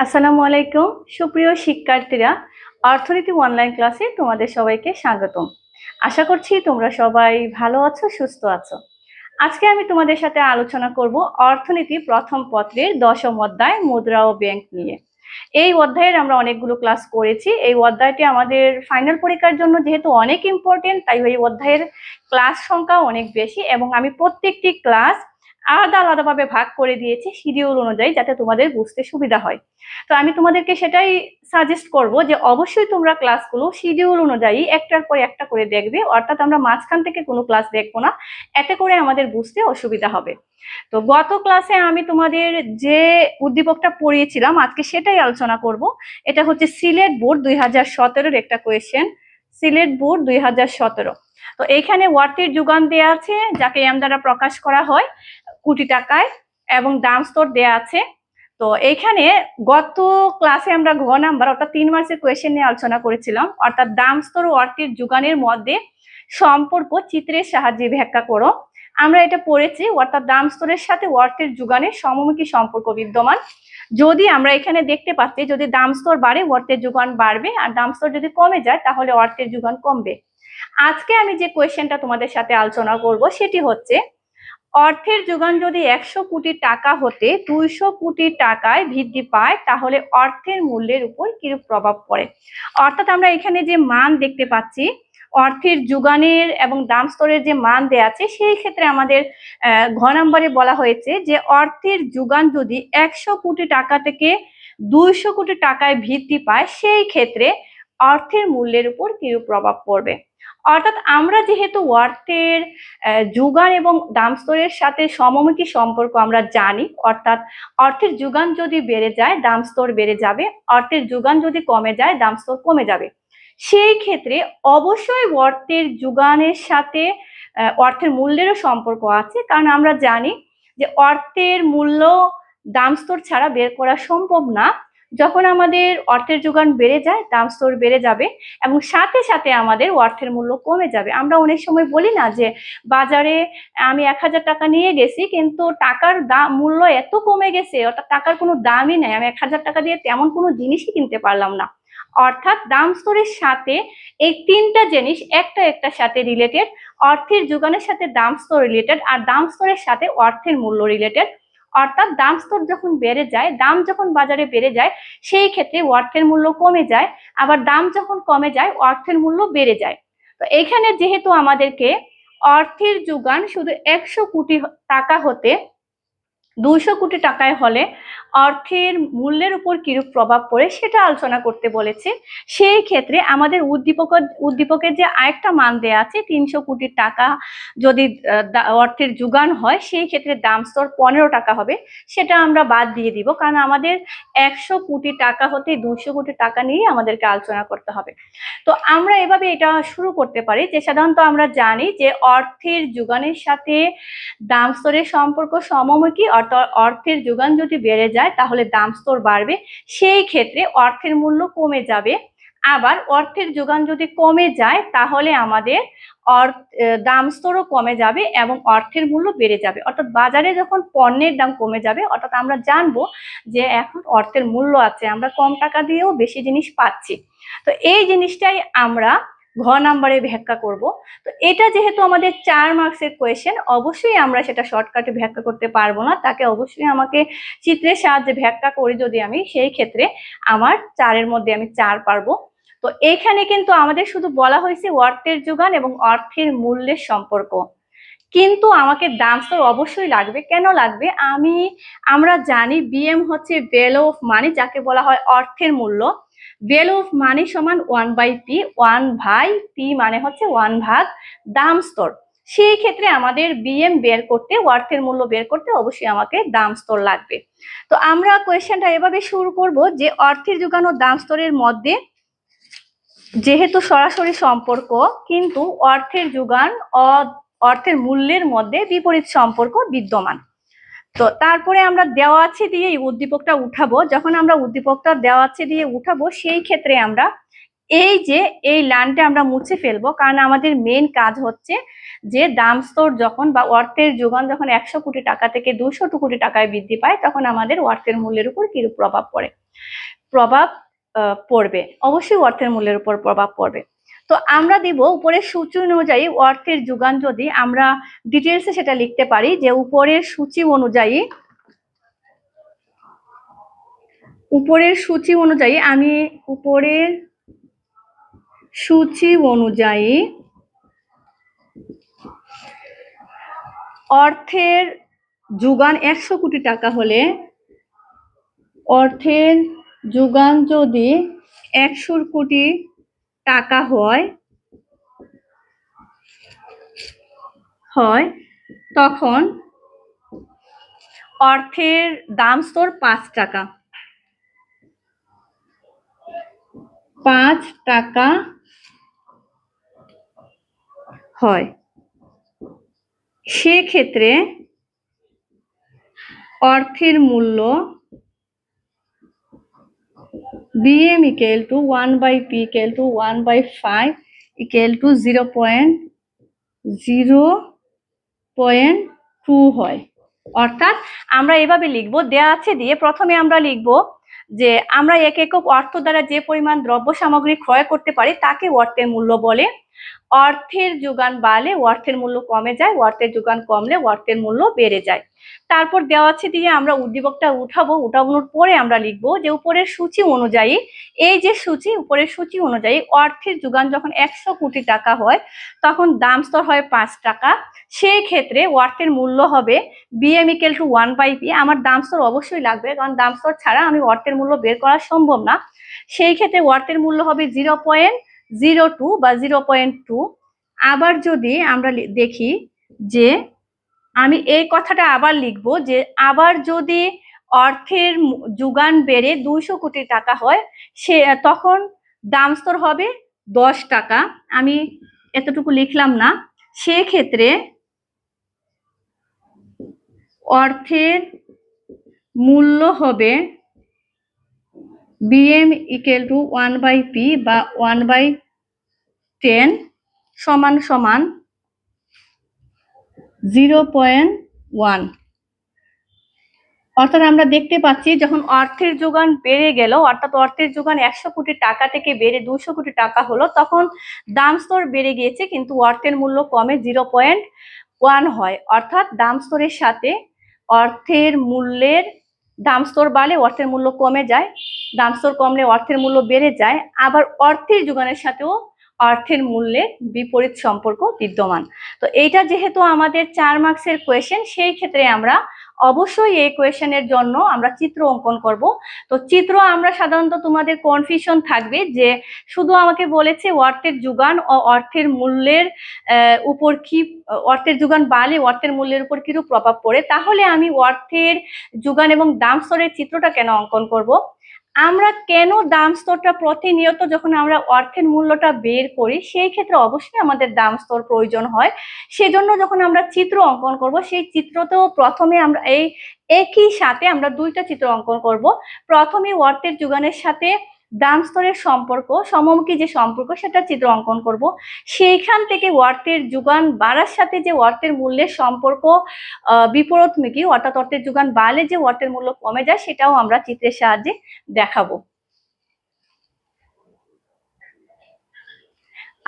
আসসালামু আলাইকুম। সুপ্রিয় শিক্ষার্থীরা, অর্থনীতি অনলাইন ক্লাসে তোমাদের সবাইকে স্বাগতম। আশা করছি তোমরা সবাই ভালো আছো, সুস্থ আছো। আজকে আমি তোমাদের সাথে আলোচনা করব অর্থনীতি প্রথম পত্রের দশম অধ্যায় মুদ্রা ও ব্যাংক নিয়ে। এই অধ্যায়ের আমরা অনেকগুলো ক্লাস করেছি। এই অধ্যায়টি আমাদের ফাইনাল পরীক্ষার জন্য যেহেতু অনেক ইম্পর্টেন্ট তাই এই অধ্যায়ের ক্লাস সংখ্যা অনেক বেশি এবং আমি প্রত্যেকটি ক্লাস আলাদা আলাদাভাবে ভাগ করে দিয়েছি শিডিউল অনুযায়ী যাতে তোমাদের বুঝতে সুবিধা হয়। তো আমি তোমাদেরকে সেটাই সাজেস্ট করব যে অবশ্যই তোমরা ক্লাসগুলো শিডিউল অনুযায়ী একটার পর একটা করে দেখবে, অর্থাৎ আমরা মাঝখান থেকে কোনো ক্লাস দেখব না, এতে করে আমাদের বুঝতে অসুবিধা হবে। তো গত ক্লাসে আমি তোমাদের যে উদ্দীপকটা পড়িয়েছিলাম, আজকে সেটাই আলোচনা করব। এটা হচ্ছে সিলেট বোর্ড দুই হাজার সতেরোর একটা কোয়েশ্চেন সিলেট বোর্ড দুই হাজার সতেরো। তো এইখানে ওয়ার্ডটির যোগান দেওয়া আছে, যাকে এম দ্বারা প্রকাশ করা হয়। কোটি টাকায় এবং দাম স্তর দেয়া আছে। তো এইখানে গত ক্লাসে আমরা ঘ নাম্বার অর্থাৎ তিন মাসের কোয়েশ্চেন নিয়ে আলোচনা করেছিলাম। অর্থাৎ দাম স্তর ও অর্থের যোগানের মধ্যে সম্পর্ক চিত্রের সাহায্যে ব্যাখ্যা করো। আমরা এটা পড়েছি, অর্থাৎ দাম স্তরের সাথে অর্থের যোগানের সমমুখী সম্পর্ক বিদ্যমান। যদি আমরা এখানে দেখতে পাচ্ছি, যদি দাম স্তর বাড়ে, অর্থের যোগান বাড়বে। আর দাম স্তর যদি কমে যায়, তাহলে অর্থের যোগান কমবে। আজকে আমি যে কোয়েশ্চেনটা তোমাদের সাথে আলোচনা করব, সেটি হচ্ছে অর্থের যোগান যদি একশো কোটি টাকা হতে দুইশো কোটি টাকায় বৃদ্ধি পায়, তাহলে অর্থের মূল্যের উপর কিরূপ প্রভাব পড়ে? অর্থাৎ আমরা এখানে যে মান দেখতে পাচ্ছি, অর্থের যোগানের এবং দাম স্তরের যে মান দেয়া আছে, সেই ক্ষেত্রে আমাদের ঘ নম্বরে বলা হয়েছে যে অর্থের যোগান যদি একশো কোটি টাকা থেকে দুইশো কোটি টাকায় বৃদ্ধি পায়, সেই ক্ষেত্রে অর্থের মূল্যের উপর কিরূপ প্রভাব পড়বে? অর্থাৎ আমরা যেহেতু অর্থের যোগান এবং দাম স্তরের সাথে সমমুখী সম্পর্ক আমরা জানি, অর্থাৎ অর্থের যোগান যদি বেড়ে যায়, দাম স্তর বেড়ে যাবে, অর্থের যোগান যদি কমে যায়, দাম স্তর কমে যাবে। সেই ক্ষেত্রে অবশ্যই অর্থের যোগানের সাথে অর্থের মূল্যেরও সম্পর্ক আছে, কারণ আমরা জানি যে অর্থের মূল্য দাম স্তর ছাড়া বের করা সম্ভব না। যখন আমাদের অর্থের যোগান বেড়ে যায়, দাম স্তর বেড়ে যাবে এবং সাথে সাথে আমাদের অর্থের মূল্য কমে যাবে। আমরা অনেক সময় বলি না যে, বাজারে আমি এক হাজার টাকা নিয়ে গেছি কিন্তু টাকার দাম মূল্য এত কমে গেছে, অর্থাৎ টাকার কোনো দামই নেই। আমি এক হাজার টাকা দিয়ে তেমন কোনো জিনিসই কিনতে পারলাম না। অর্থাৎ দাম স্তরের সাথে এই তিনটা জিনিস একটা একটার সাথে রিলেটেড অর্থের যোগানের সাথে দাম স্তর রিলেটেড আর দাম স্তরের সাথে অর্থের মূল্য রিলেটেড অর্থাৎ দাম স্তর যখন বেড়ে যায়, দাম যখন বাজারে বেড়ে যায়, সেই ক্ষেত্রে অর্থের মূল্য কমে যায়, আবার দাম যখন কমে যায়, অর্থের মূল্য বেড়ে যায়। তো এখানে যেহেতু আমাদেরকে অর্থের যোগান শুধু একশো কোটি টাকা হতে দুইশো কোটি টাকায় হলে অর্থের মূল্যের উপর কিরূপ প্রভাব পড়ে সেটা আলোচনা করতে বলেছে। সেই ক্ষেত্রে আমাদের উদ্দীপক, উদ্দীপকের যে আরেকটা মান দেয়া আছে, তিনশো কোটি টাকা যদি অর্থের যোগান হয়, সেই ক্ষেত্রে দাম স্তর পনেরো টাকা হবে, সেটা আমরা বাদ দিয়ে দিব, কারণ আমাদের একশো কোটি টাকা হতে দুশো কোটি টাকা নিয়ে আমাদেরকে আলোচনা করতে হবে। তো আমরা এভাবে এটা শুরু করতে পারি যে, সাধারণত আমরা জানি যে অর্থের যোগানের সাথে দাম স্তরের সম্পর্ক সমমুখী অর্থের যোগান যদি বেড়ে যায়, তাহলে দাম স্তর বাড়বে। সেই ক্ষেত্রে অর্থের মূল্য কমে যাবে। আবার অর্থের যোগান যদি কমে যায়, তাহলে আমাদের অর্থ দাম স্তরও কমে যাবে এবং অর্থের মূল্য বেড়ে যাবে। অর্থাৎ বাজারে যখন পণ্যের দাম কমে যাবে, অর্থাৎ আমরা জানব যে এখন অর্থের মূল্য আছে, আমরা কম টাকা দিয়েও বেশি জিনিস পাচ্ছি। তো এই জিনিসটাই আমরা ঘ নাম্বারে ব্যাখ্যা করব। তো এটা যেহেতু আমাদের চার মার্কসের কোয়েশ্চেন অবশ্যই আমরা সেটা শর্টকাটে ব্যাখ্যা করতে পারব না। তাকে অবশ্যই আমাকে চিত্রের সাহায্যে ব্যাখ্যা করি যদি আমি, সেই ক্ষেত্রে আমার চারের মধ্যে আমি চার পারব। তো এখানে কিন্তু আমাদের শুধু বলা হয়েছে অর্থের যোগান এবং অর্থের মূল্যের সম্পর্ক। কিন্তু আমাকে দাম স্তর অবশ্যই লাগবে। কেন লাগবে? আমি, আমরা জানি বিএম হচ্ছে ভ্যালু অফ মানি যাকে বলা হয় অর্থের মূল্য। ভ্যালু অফ মানি সমান one by P one by P মানে হচ্ছে ওয়ান ভাগ দাম স্তর। সেই ক্ষেত্রে আমাদের বিএম বের করতে অর্থের মূল্য বের করতে অবশ্যই আমাকে দাম স্তর লাগবে। তো আমরা কোয়েশ্চেনটা এভাবে শুরু করব যে অর্থের যোগান ও দাম স্তরের মধ্যে যেহেতু সরাসরি সম্পর্ক, কিন্তু অর্থের যোগান অর্থের মূল্যের মধ্যে বিপরীত সম্পর্ক বিদ্যমান। তো তারপরে আমরা দেওয়া আছে দিয়ে এই উদ্দীপকটা উঠাবো। যখন আমরা উদ্দীপকটা দেওয়া আছে দিয়ে উঠাবো, সেই ক্ষেত্রে আমরা এই যে এই লাইনটা আমরা মুছে ফেলব, কারণ আমাদের মেন কাজ হচ্ছে যে দাম স্তর যখন বা অর্থের যোগান যখন একশো কোটি টাকা থেকে দুশো কোটি টাকায় বৃদ্ধি পায়, তখন আমাদের অর্থের মূল্যের উপর কিরূপ প্রভাব পড়ে? প্রভাব পড়বে। অবশ্যই অর্থের মূল্যের উপর প্রভাব পড়বে। তো আমরা দিব উপরের সূচি অনুযায়ী অর্থের যোগান যদি আমরা ডিটেলসে সেটা লিখতে পারি যে উপরের সূচি অনুযায়ী, উপরের সূচি অনুযায়ী আমি উপরের সূচি অনুযায়ী অর্থের যোগান একশো কোটি টাকা হলে অর্থের যোগান যদি একশো কোটি টাকা হয় হয়, তখন অর্থের দাম স্তর পাঁচ টাকা। পাঁচ টাকা হয়। সেক্ষেত্রে অর্থের মূল্য B M equal to one by P equal to one by five equal zero point two হয়। অর্থাৎ আমরা এভাবে লিখব, দেয়া আছে দিয়ে প্রথমে আমরা লিখব যে আমরা এক একক অর্থ দ্বারা যে পরিমাণ দ্রব্য সামগ্রী ক্রয় করতে পারি তাকে অর্থের মূল্য বলে। অর্থের যোগান বাড়লে অর্থের মূল্য কমে যায়, অর্থের যোগান কমলে অর্থের মূল্য বেড়ে যায়। তারপর দেওয়া আছে দিয়ে আমরা উদ্দীপকটা উঠাবো উঠানোর পরে আমরা লিখব যে উপরের সূচি অনুযায়ী, এই যে সূচি, উপরের সূচি অনুযায়ী অর্থের যোগান যখন একশো কোটি টাকা হয়, তখন দাম স্তর হয় পাঁচ টাকা। সেই ক্ষেত্রে অর্থের মূল্য হবে B M equal to one by P আমার দাম স্তর অবশ্যই লাগবে, কারণ দাম স্তর ছাড়া আমি অর্থের মূল্য বের করা সম্ভব না। সেই ক্ষেত্রে অর্থের মূল্য হবে জিরো পয়েন্ট জিরো টু বা জিরো পয়েন্ট টু। আবার যদি আমরা দেখি যে আমি এই কথাটা আবার লিখব যে আবার যদি অর্থের যোগান বেড়ে দুইশো কোটি টাকা হয়, সে, তখন দাম স্তর হবে দশ টাকা। আমি এতটুকু লিখলাম না। সেক্ষেত্রে অর্থের মূল্য হবে B M equal to one by P বা ওয়ান বাই টেন সমান সমান জিরো পয়েন্ট ওয়ান অর্থাৎ আমরা দেখতে পাচ্ছি যখন অর্থের যোগান বেড়ে গেল, অর্থাৎ অর্থের যোগান একশো কোটি টাকা থেকে বেড়ে দুশো কোটি টাকা হলো, তখন দাম স্তর বেড়ে গিয়েছে, কিন্তু অর্থের মূল্য কমে জিরো পয়েন্ট ওয়ান হয়। অর্থাৎ দাম স্তরের সাথে অর্থের মূল্যের দাম স্তর বাড়লে অর্থের মূল্য কমে যায়, দাম স্তর কমলে অর্থের মূল্য বেড়ে যায়, আবার অর্থের যোগানের সাথেও অর্থের মূল্যের বিপরীত সম্পর্ক বিদ্যমান। তো এইটা যেহেতু আমাদের চার মার্কসের কোয়েশ্চেন সেই ক্ষেত্রে আমরা অবশ্যই এই কোয়েশনের জন্য আমরা চিত্র অঙ্কন করব। তো চিত্র আমরা সাধারণত তোমাদের কনফিউশন থাকবে যে শুধু আমাকে বলেছে অর্থের যোগান ও অর্থের মূল্যের উপর কি, অর্থের যোগান বাড়লে অর্থের মূল্যের উপর কিরূপ প্রভাব পড়ে? তাহলে আমি অর্থের যোগান এবং দাম স্তরের চিত্রটা কেন অঙ্কন করব? আমরা কেন দাম স্তরটা প্রতিনিয়ত যখন আমরা অর্থের মূল্যটা বের করি, সেই ক্ষেত্রে অবশ্যই আমাদের দাম স্তর প্রয়োজন হয়। সেজন্য যখন আমরা চিত্র অঙ্কন করব, সেই চিত্রতেও প্রথমে আমরা এই একই সাথে আমরা দুইটা চিত্র অঙ্কন করব। প্রথমে অর্থের যোগানের সাথে দাম স্তরের সম্পর্ক, সমমুখী যে সম্পর্ক সেটা চিত্র অঙ্কন করব। সেইখান থেকে অর্থের যোগান বাড়ার সাথে যে অর্থের মূল্যের সম্পর্ক বিপরীতমুখী অর্থাৎ অর্থের যোগান বাড়লে যে অর্থের মূল্য কমে যায়, সেটাও আমরা চিত্রের সাহায্যে দেখাবো।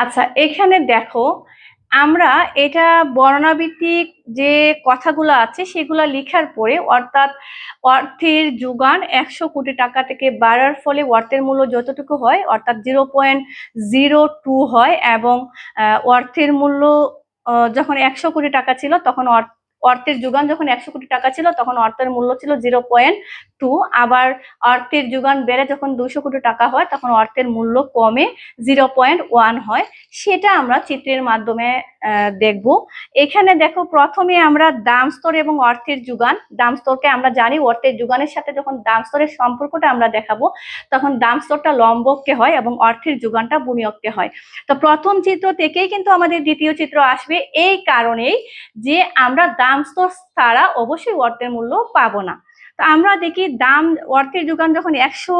আচ্ছা এখানে দেখো আমরা এটা বর্ণাভিত্তিক যে কথাগুলো আছে সেগুলো লেখার পরে অর্থাৎ অর্থের যোগান একশো কোটি টাকা থেকে বাড়ার ফলে অর্থের মূল্য যতটুকু হয়, অর্থাৎ জিরো পয়েন্ট জিরো টু হয় এবং অর্থের মূল্য যখন একশো কোটি টাকা ছিল তখন অর- অর্থের যোগান যখন একশো কোটি টাকা ছিল তখন অর্থের মূল্য ছিল জিরো পয়েন্ট টু আবার অর্থের যোগান বেড়ে যখন দুশো কোটি টাকা হয়, তখন অর্থের মূল্য কমে জিরো পয়েন্ট ওয়ান হয়। সেটা আমরা চিত্রের মাধ্যমে দেখব। এখানে দেখো, প্রথমে আমরা দাম স্তর এবং অর্থের যোগান। দাম স্তরকে আমরা জানি, অর্থের যোগানের সাথে যখন দাম স্তরের সম্পর্কটা আমরা দেখাবো, তখন দাম স্তরটা লম্বককে হয় এবং অর্থের যোগানটা বুনিয়ককে হয়। তো প্রথম চিত্র থেকেই কিন্তু আমাদের দ্বিতীয় চিত্র আসবে, এই কারণেই যে আমরা দাম স্তর ছাড়া অবশ্যই অর্থের মূল্য পাবো না। তো আমরা দেখি দাম অর্থের যোগান যখন একশো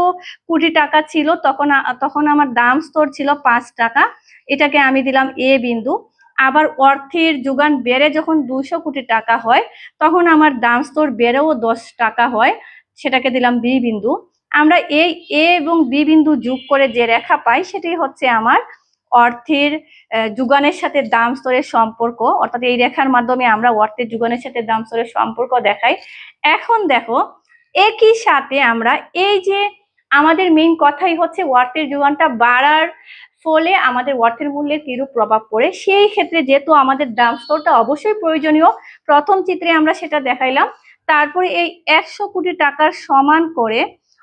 কোটি টাকা ছিল, তখন তখন আমার দাম স্তর ছিল পাঁচ টাকা। এটাকে আমি দিলাম এ বিন্দু। আবার অর্থের যোগান বেড়ে যখন দুশো কোটি টাকা হয়, তখন আমার দাম স্তর বেড়েও দশ টাকা হয়। সেটাকে দিলাম বি বিন্দু। আমরা এই এ এবং বি বিন্দু যোগ করে যে রেখা পাই, সেটি হচ্ছে আমার অর্থের যোগানের সাথে দাম স্তরের সম্পর্ক, অর্থাৎ এই রেখার মাধ্যমে আমরা অর্থের যোগানের সাথে দাম স্তরের সম্পর্ক দেখাই। এখন দেখো, একই সাথে আমরা এই যে আমাদের মেইন কথাই হচ্ছে অর্থের যোগানটা বাড়ার ফলে আমাদের অর্থের মূল্যে কিরূপ প্রভাব পড়ে, সেই ক্ষেত্রে যেহেতু আমাদের দাম স্তরটা অবশ্যই প্রয়োজনীয়, প্রথম চিত্রে আমরা সেটা দেখাইলাম। তারপরে এই একশো কোটি টাকার সমান করে,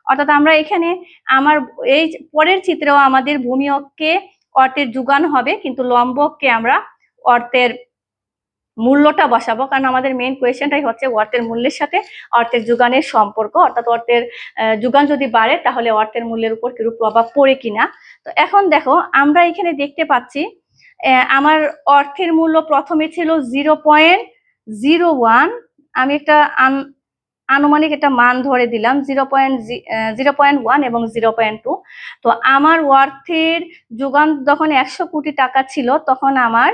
অর্থাৎ আমরা এখানে আমার এই পরের চিত্রেও আমাদের ভূমি অর্থের যোগান হবে, কিন্তু লম্ব অক্ষে আমরা অর্থের মূল্যটা বসাবো। কারণ আমাদের মেইন কোয়েশ্চেনটাই হচ্ছে অর্থের মূল্যের সাথে অর্থের যোগানের সম্পর্ক। অর্থাৎ অর্থের যোগান যদি বাড়ে, তাহলে অর্থের মূল্যের উপর কিরূপ প্রভাব পড়ে কিনা? তো এখন দেখো, আমরা এখানে দেখতে পাচ্ছি আমার অর্থের মূল্য প্রথমে ছিল জিরো পয়েন্ট জিরো ওয়ান আমি একটা আনুমানিক একটা মান ধরে দিলাম, zero point zero point one এবং জিরো পয়েন্ট টু। তো আমার অর্থের যোগান যখন একশো কোটি টাকা ছিল, তখন আমার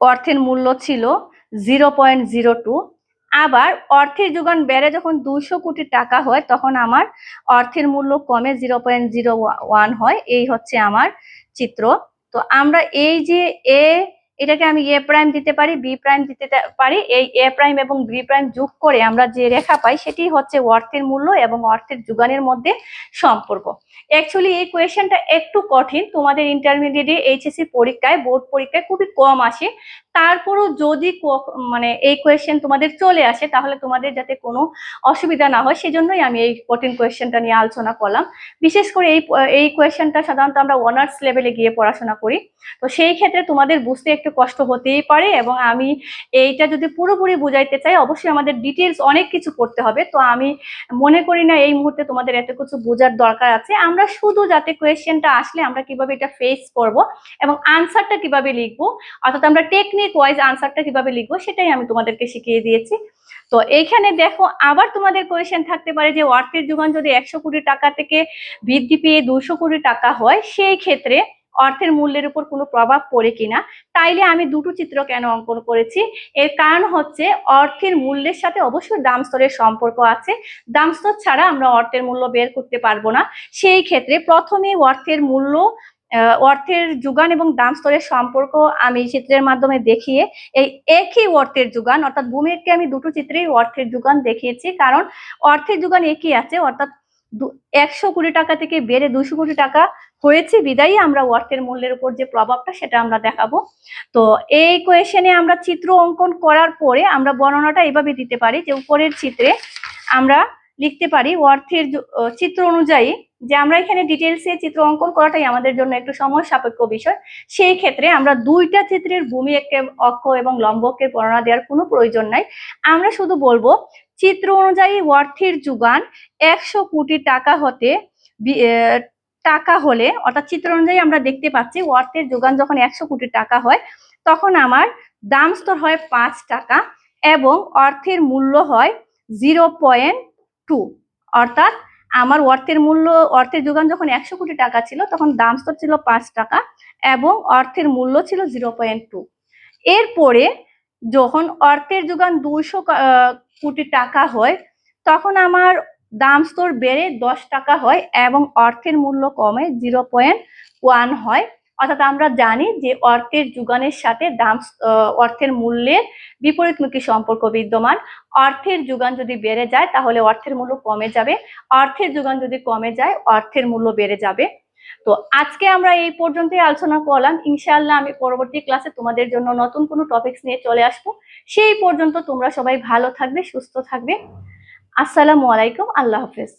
অর্থের মূল্য ছিল জিরো পয়েন্ট জিরো টু। আবার অর্থের যোগান বেড়ে যখন দুইশো কোটি টাকা হয়, তখন আমার অর্থের মূল্য কমে জিরো পয়েন্ট জিরো ওয়ান হয়। এই হচ্ছে আমার চিত্র। তো আমরা এই যে এ এটাকে আমি এ প্রাইম দিতে পারি বি প্রাইম দিতে পারি। এই এ প্রাইম এবং বি প্রাইম যোগ করে আমরা যে রেখা পাই, সেটি হচ্ছে অর্থের মূল্য এবং অর্থের যোগানের মধ্যে সম্পর্ক। অ্যাকচুয়ালি এই কোয়েশ্চেনটা একটু কঠিন। তোমাদের ইন্টারমিডিয়েটে এইচএসসি পরীক্ষায় বোর্ড পরীক্ষায় খুবই কম আসে। তারপরও যদি মানে এই কোয়েশ্চেন তোমাদের চলে আসে, তাহলে তোমাদের যাতে কোনো অসুবিধা না হয়, সেজন্যই আমি এই কঠিন কোয়েশ্চেনটা নিয়ে আলোচনা করলাম। বিশেষ করে এই এই কোয়েশ্চেনটা সাধারণত আমরা অনার্স লেভেলে গিয়ে পড়াশোনা করি। তো সেই ক্ষেত্রে তোমাদের বুঝতে একটু কষ্ট হতেই পারে এবং আমি এইটা যদি পুরোপুরি বুঝাইতে চাই, অবশ্যই আমাদের ডিটেলস অনেক কিছু পড়তে হবে। তো আমি মনে করি না এই মুহূর্তে তোমাদের এত কিছু বোঝার দরকার আছে। আমরা শুধু যাতে কোয়েশ্চেনটা আসলে আমরা কীভাবে এটা ফেস করব এবং আনসারটা কীভাবে লিখব, অর্থাৎ আমরা টেকনিক ওয়াইজ আনসারটা কীভাবে লিখব সেটাই আমি তোমাদেরকে শিখিয়ে দিয়েছি। তো এইখানে দেখো, আবার তোমাদের কোয়েশ্চেন থাকতে পারে যে অর্থের যোগান যদি একশো কোটি টাকা থেকে বৃদ্ধি পেয়ে দুশো কোটি টাকা হয়, সেই ক্ষেত্রে অর্থের মূল্যের উপর কোনো প্রভাব পড়ে কিনা, তাইলে আমি দুটো চিত্র কেন অঙ্কন করেছি? এর কারণ হচ্ছে অর্থের মূল্যের সাথে অবশ্যই দাম স্তরের সম্পর্ক আছে। দাম স্তর ছাড়া আমরা অর্থের মূল্য বের করতে পারব না। সেই ক্ষেত্রে প্রথমে অর্থের মূল্য অর্থের যোগান এবং দাম স্তরের সম্পর্ক আমি চিত্রের মাধ্যমে দেখিয়ে, এই একই অর্থের যোগান, অর্থাৎ ভূমিকে আমি দুটো চিত্রেই অর্থের যোগান দেখিয়েছি। কারণ অর্থের যোগান একই আছে, অর্থাৎ একশো কোটি টাকা থেকে বেড়ে দুশো কোটি টাকা হয়েছে বিদায়ী। আমরা অর্থের মূল্যের উপর যে প্রভাবটা, সেটা আমরা দেখাবো। তো এই কোয়েশনে আমরা চিত্র অঙ্কন করার পরে আমরা বর্ণনাটা এভাবে দিতে পারি যে উপরের চিত্রে আমরা লিখতে পারি অর্থের চিত্র অনুযায়ী যে আমরা এখানে ডিটেলসে চিত্র অঙ্কন করাটাই আমাদের জন্য একটু সময় সাপেক্ষ বিষয়। সেই ক্ষেত্রে আমরা দুইটা চিত্রের ভূমি অক্ষ এবং লম্ব অক্ষের বর্ণনা দেওয়ার কোনো প্রয়োজন নাই। আমরা শুধু বলব চিত্র অনুযায়ী অর্থের যোগান একশো কোটি টাকা হতে টাকা হলে, অর্থাৎ চিত্র অনুযায়ী আমরা দেখতে পাচ্ছি অর্থের যোগান যখন একশো কোটি টাকা হয়, তখন আমার দাম স্তর হয় পাঁচ টাকা এবং অর্থের মূল্য হয় জিরো পয়েন্ট টু। অর্থাৎ আমার অর্থের মূল্য অর্থের যোগান যখন একশো কোটি টাকা ছিল, তখন দাম স্তর ছিল পাঁচ টাকা এবং অর্থের মূল্য ছিল জিরো পয়েন্ট টু। এরপরে যখন অর্থের যোগান দুইশো কোটি টাকা হয়, তখন আমার দাম স্তর বেড়ে দশ টাকা হয় এবং অর্থের মূল্য কমে জিরো পয়েন্ট ওয়ান হয়। অর্থাৎ আমরা জানি যে অর্থের যোগানের সাথে দাম অর্থের মূল্যের বিপরীতমুখী সম্পর্ক বিদ্যমান। অর্থের যোগান যদি বেড়ে যায়, তাহলে অর্থের মূল্য কমে যাবে। অর্থের যোগান যদি কমে যায়, অর্থের মূল্য বেড়ে যাবে। তো আজকে আমরা এই পর্যন্তই আলোচনা করলাম। ইনশাআল্লাহ আমি পরবর্তী ক্লাসে তোমাদের জন্য নতুন কোনো টপিকস নিয়ে চলে আসব। সেই পর্যন্ত তোমরা সবাই ভালো থাকবে, সুস্থ থাকবে। আসসালামু আলাইকুম, আল্লাহ হাফেজ।